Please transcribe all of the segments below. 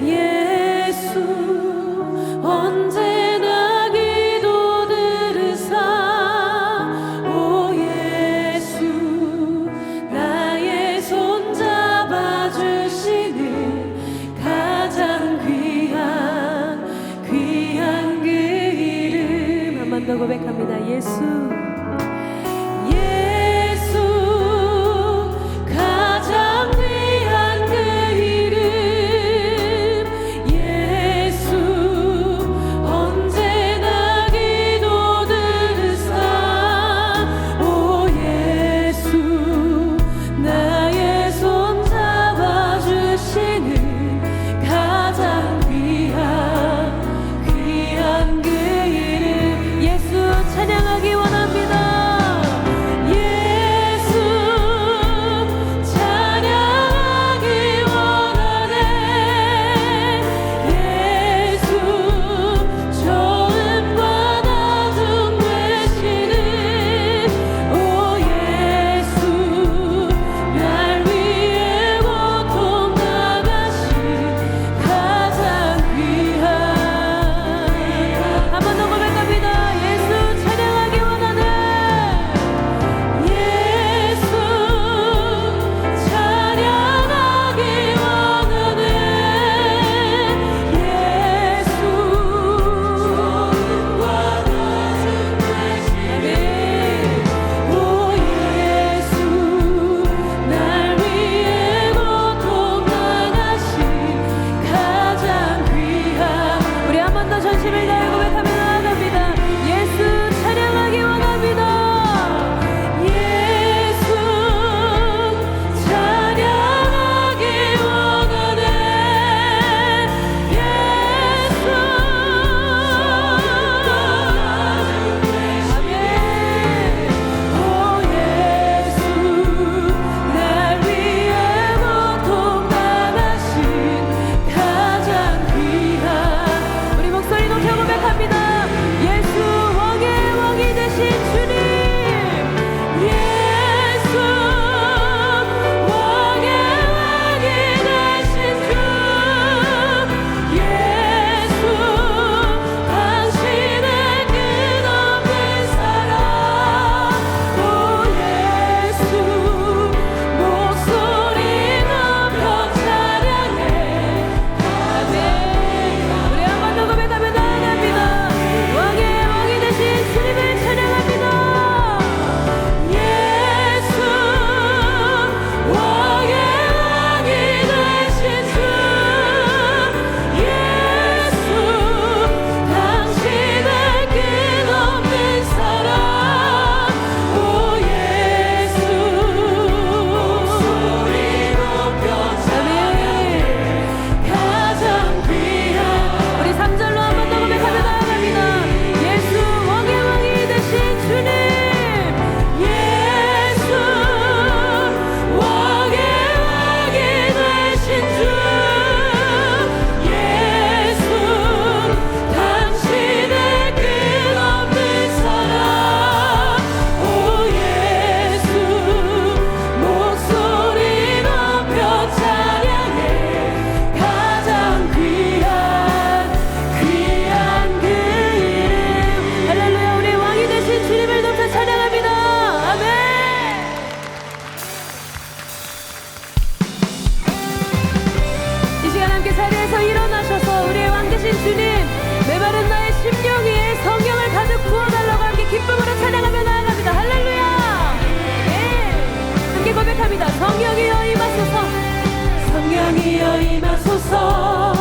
Yeah. 전심을 다 confusão.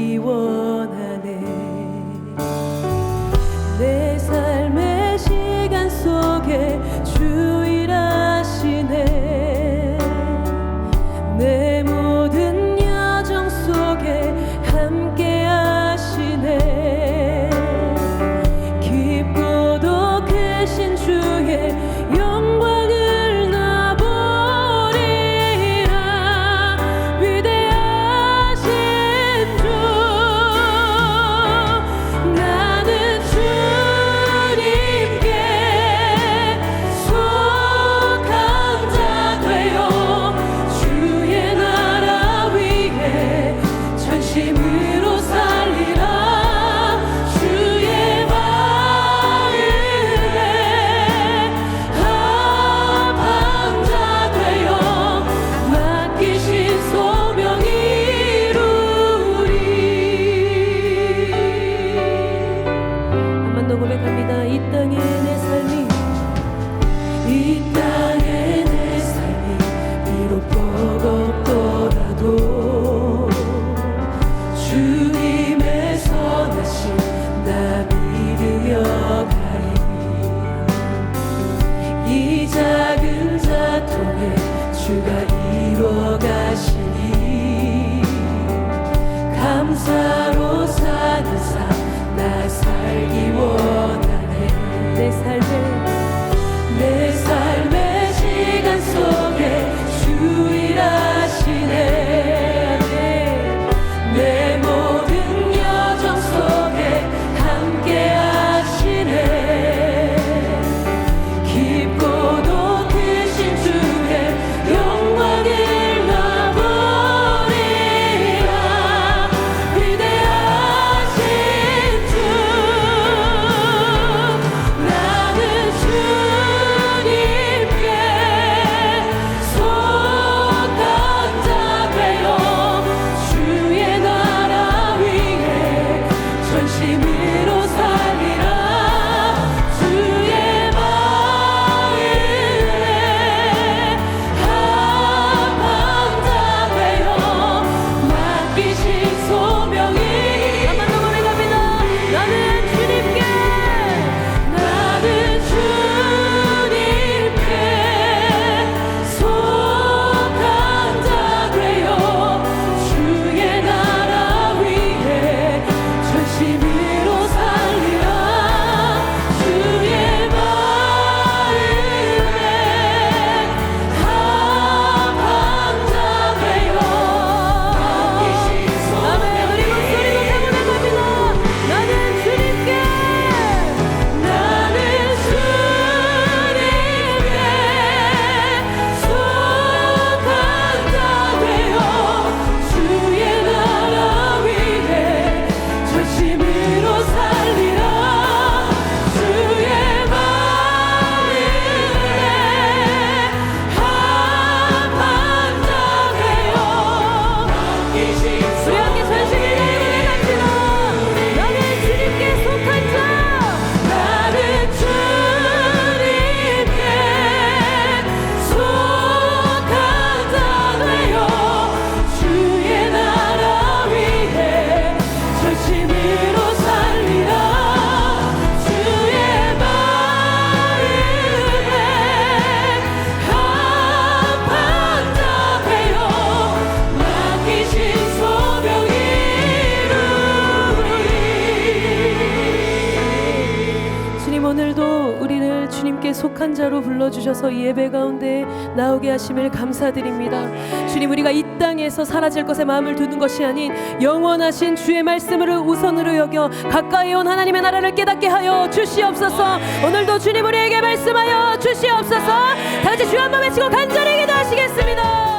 的我。you. 가운데 속한 자로 불러주셔서 예배 가운데 나오게 하심을 감사드립니다. 주님 우리가 이 땅에서 사라질 것에 마음을 두는 것이 아닌 영원하신 주의 말씀을 우선으로 여겨 가까이 온 하나님의 나라를 깨닫게 하여 주시옵소서 오늘도 주님 우리에게 말씀하여 주시옵소서 다 같이 주한 마음에 치고 간절히 기도하시겠습니다.